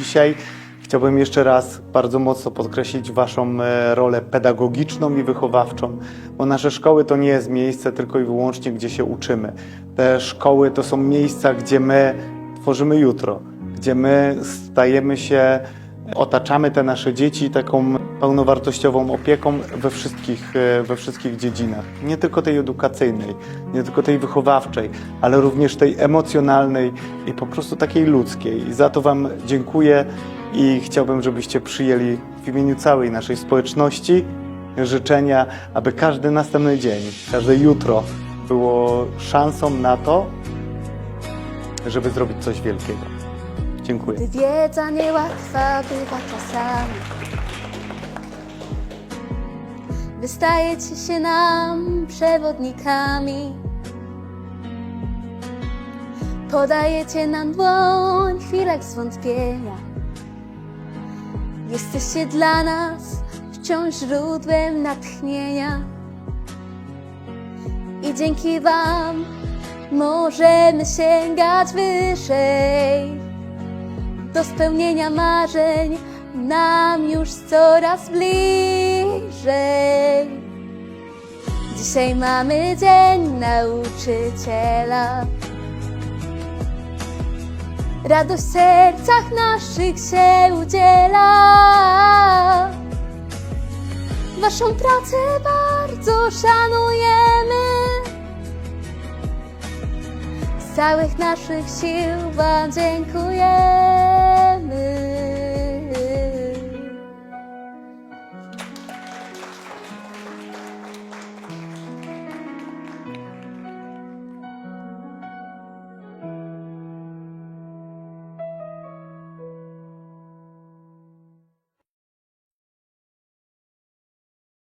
Dzisiaj chciałbym jeszcze raz bardzo mocno podkreślić Waszą e, rolę pedagogiczną i wychowawczą, bo nasze szkoły to nie jest miejsce tylko i wyłącznie, gdzie się uczymy. Te szkoły to są miejsca, gdzie my tworzymy jutro, gdzie my stajemy się, otaczamy te nasze dzieci taką pełnowartościową opieką we wszystkich, e, we wszystkich dziedzinach. Nie tylko tej edukacyjnej, nie tylko tej wychowawczej, ale również tej emocjonalnej i po prostu takiej ludzkiej. I za to Wam dziękuję i chciałbym, żebyście przyjęli w imieniu całej naszej społeczności życzenia, aby każdy następny dzień, każde jutro było szansą na to, żeby zrobić coś wielkiego. Dziękuję. Wiedza niełatwa bywa czasami Wystajecie się nam przewodnikami. Podajecie nam dłoń w chwilach zwątpienia Jesteście dla nas wciąż źródłem natchnienia. I dzięki wam możemy sięgać wyżej. Do spełnienia marzeń nam już coraz bliżej. Dzisiaj mamy dzień nauczyciela. Radość w sercach naszych się udziela. Waszą pracę bardzo szanujemy. Z całych naszych sił Wam dziękuję.